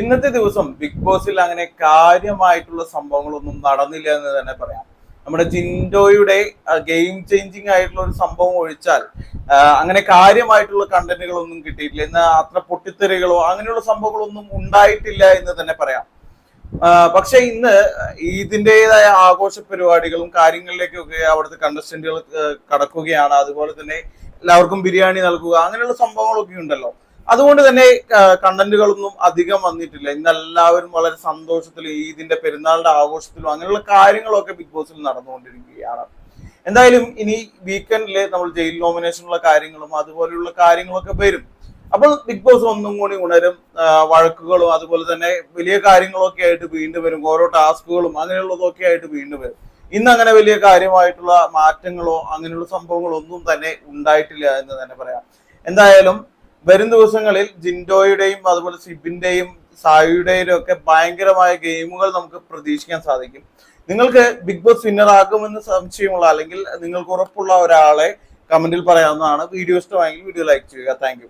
ഇന്നത്തെ ദിവസം ബിഗ് ബോസിൽ അങ്ങനെ കാര്യമായിട്ടുള്ള സംഭവങ്ങളൊന്നും നടന്നില്ല എന്ന് തന്നെ പറയാം. നമ്മുടെ ജിൻഡോയുടെ ഗെയിം ചേഞ്ചിങ് ആയിട്ടുള്ള ഒരു സംഭവം ഒഴിച്ചാൽ അങ്ങനെ കാര്യമായിട്ടുള്ള കണ്ടന്റുകളൊന്നും കിട്ടിയിട്ടില്ല. ഇന്ന് അത്ര പൊട്ടിത്തെറികളോ അങ്ങനെയുള്ള സംഭവങ്ങളൊന്നും ഉണ്ടായിട്ടില്ല എന്ന് തന്നെ പറയാം. പക്ഷെ ഇന്ന് ഇതിന്റെതായ ആഘോഷ പരിപാടികളും കാര്യങ്ങളിലേക്കൊക്കെ അവിടുത്തെ കണ്ടസ്റ്റന്റുകൾ കടക്കുകയാണ്. അതുപോലെ തന്നെ എല്ലാവർക്കും ബിരിയാണി നൽകുക അങ്ങനെയുള്ള സംഭവങ്ങളൊക്കെ ഉണ്ടല്ലോ. അതുകൊണ്ട് തന്നെ കണ്ടന്റുകളൊന്നും അധികം വന്നിട്ടില്ല. ഇന്ന് എല്ലാവരും വളരെ സന്തോഷത്തിലും ഈദിന്റെ പെരുന്നാളിന്റെ ആഘോഷത്തിലും അങ്ങനെയുള്ള കാര്യങ്ങളൊക്കെ ബിഗ് ബോസിൽ നടന്നുകൊണ്ടിരിക്കുകയാണ്. എന്തായാലും ഇനി വീക്കെൻഡിൽ നമ്മൾ ജയിൽ നോമിനേഷനുള്ള കാര്യങ്ങളും അതുപോലെയുള്ള കാര്യങ്ങളൊക്കെ വരും. അപ്പോൾ ബിഗ് ബോസ് ഒന്നും കൂടി ഉണരും വഴക്കുകളും അതുപോലെ തന്നെ വലിയ കാര്യങ്ങളൊക്കെ ആയിട്ട് വീണ്ടും വരും. ഓരോ ടാസ്കുകളും അങ്ങനെയുള്ളതൊക്കെ ആയിട്ട് വീണ്ടും വരും. ഇന്ന് അങ്ങനെ വലിയ കാര്യമായിട്ടുള്ള മാറ്റങ്ങളോ അങ്ങനെയുള്ള സംഭവങ്ങളോ ഒന്നും തന്നെ ഉണ്ടായിട്ടില്ല എന്ന് തന്നെ പറയാം. എന്തായാലും വരും ദിവസങ്ങളിൽ ജിൻഡോയുടെയും അതുപോലെ സിബിന്റെയും സായിയുടെയും ഒക്കെ ഭയങ്കരമായ ഗെയിമുകൾ നമുക്ക് പ്രതീക്ഷിക്കാൻ സാധിക്കും. നിങ്ങൾക്ക് ബിഗ് ബോസ് വിന്നർ ആകുമെന്ന് സംശയമുള്ള അല്ലെങ്കിൽ നിങ്ങൾക്ക് ഉറപ്പുള്ള ഒരാളെ കമന്റിൽ പറയാവുന്നതാണ്. വീഡിയോ ഇഷ്ടമായെങ്കിൽ വീഡിയോ ലൈക്ക് ചെയ്യുക. താങ്ക്